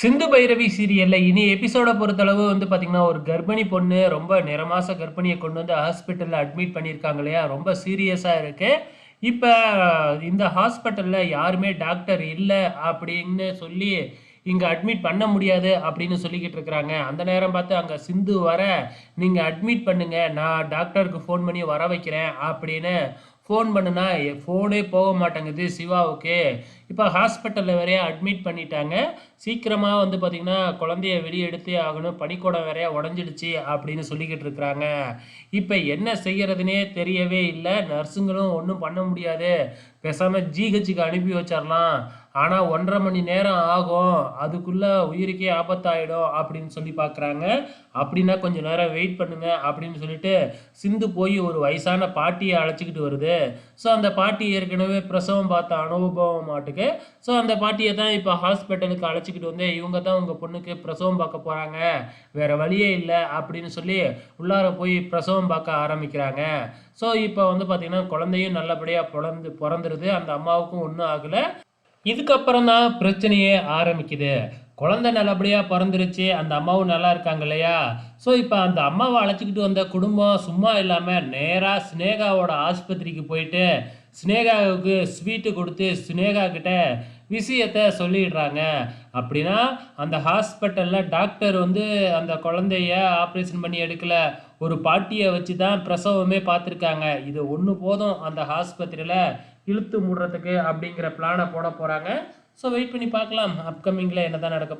சிந்து பைரவி சீரியலில் இனி எபிசோட பொறுத்தளவு வந்து பார்த்திங்கன்னா ஒரு கர்ப்பிணி பொண்ணு ரொம்ப நிறமாச கர்ப்பிணியை கொண்டு வந்து ஹாஸ்பிட்டலில் அட்மிட் பண்ணியிருக்காங்க இல்லையா? ரொம்ப சீரியஸாக இருக்குது இப்போ இந்த ஹாஸ்பிட்டலில் யாருமே டாக்டர் இல்லை அப்படின்னு சொல்லி இங்கே அட்மிட் பண்ண முடியாது அப்படின்னு சொல்லிக்கிட்டு இருக்கிறாங்க. அந்த நேரம் பார்த்து அங்கே சிந்து வர நீங்கள் அட்மிட் பண்ணுங்க. நான் டாக்டருக்கு ஃபோன் பண்ணி வர வைக்கிறேன் அப்படின்னு ஃபோன் பண்ணுனா ஃபோனே போக மாட்டேங்குது சிவாவுக்கு. இப்போ ஹாஸ்பிட்டலில் வேறைய அட்மிட் பண்ணிட்டாங்க. சீக்கிரமாக வந்து பார்த்திங்கன்னா குழந்தைய வெளியே எடுத்தே ஆகணும். பனிக்கூடம் வேறையா உடஞ்சிடுச்சு அப்படின்னு சொல்லிக்கிட்டு இருக்கிறாங்க. இப்போ என்ன செய்கிறதுனே தெரியவே இல்லை. நர்ஸுங்களும் ஒன்றும் பண்ண முடியாது. பேசாமல் ஜிஹெச்சுக்கு அனுப்பி வச்சிடலாம் ஆனால் ஒன்றரை மணி நேரம் ஆகும். அதுக்குள்ளே உயிருக்கே ஆபத்தாயிடும் அப்படின்னு சொல்லி பார்க்குறாங்க அப்படின்னா கொஞ்சம் நேரம் வெயிட் பண்ணுங்கள் அப்படின்னு சொல்லிட்டு சிந்து போய் ஒரு வயசான பாட்டியை அழைச்சிக்கிட்டு வருது. ஸோ அந்த பாட்டி ஏற்கனவே பிரசவம் பார்த்த அனுபவம் மாட்டுக்கு. ஸோ அந்த பாட்டியை தான் இப்போ ஹாஸ்பிட்டலுக்கு அழைச்சிக்கிட்டு வந்து இவங்க தான் உங்கள் பொண்ணுக்கு பிரசவம் பார்க்க போகிறாங்க வேறு வழியே இல்லை அப்படின்னு சொல்லி உள்ளார போய் பிரசவம் பார்க்க ஆரம்பிக்கிறாங்க. ஸோ இப்போ வந்து பார்த்திங்கன்னா குழந்தையும் நல்லபடியாக பிறந்து பிறந்துருது. அந்த அம்மாவுக்கும் ஒன்றும் ஆகலை. இதுக்கப்புறம் தான் பிரச்சனையே ஆரம்பிக்குது. குழந்தை நல்லபடியாக பிறந்துருச்சு அந்த அம்மாவும் நல்லா இருக்காங்க இல்லையா? ஸோ இப்போ அந்த அம்மாவை அழைச்சிக்கிட்டு வந்த குடும்பம் சும்மா இல்லாமல் நேராக ஸ்னேகாவோட ஆஸ்பத்திரிக்கு போயிட்டு ஸ்னேகாவுக்கு ஸ்வீட்டு கொடுத்து ஸ்னேகா கிட்ட விஷயத்தை சொல்லிடுறாங்க. அப்படின்னா அந்த ஹாஸ்பிட்டலில் டாக்டர் வந்து அந்த குழந்தைய ஆப்ரேஷன் பண்ணி எடுக்கல. ஒரு பாட்டியை வச்சு தான் பிரசவமே பார்த்துருக்காங்க. இது ஒன்று போதும் அந்த ஆஸ்பத்திரியில் இழுத்து மூடுறதுக்கு அப்படிங்கிற பிளானை போட போகிறாங்க ஸோ வெயிட் பண்ணி பார்க்கலாம். அப்கமிங்கில் என்ன தான் நடக்க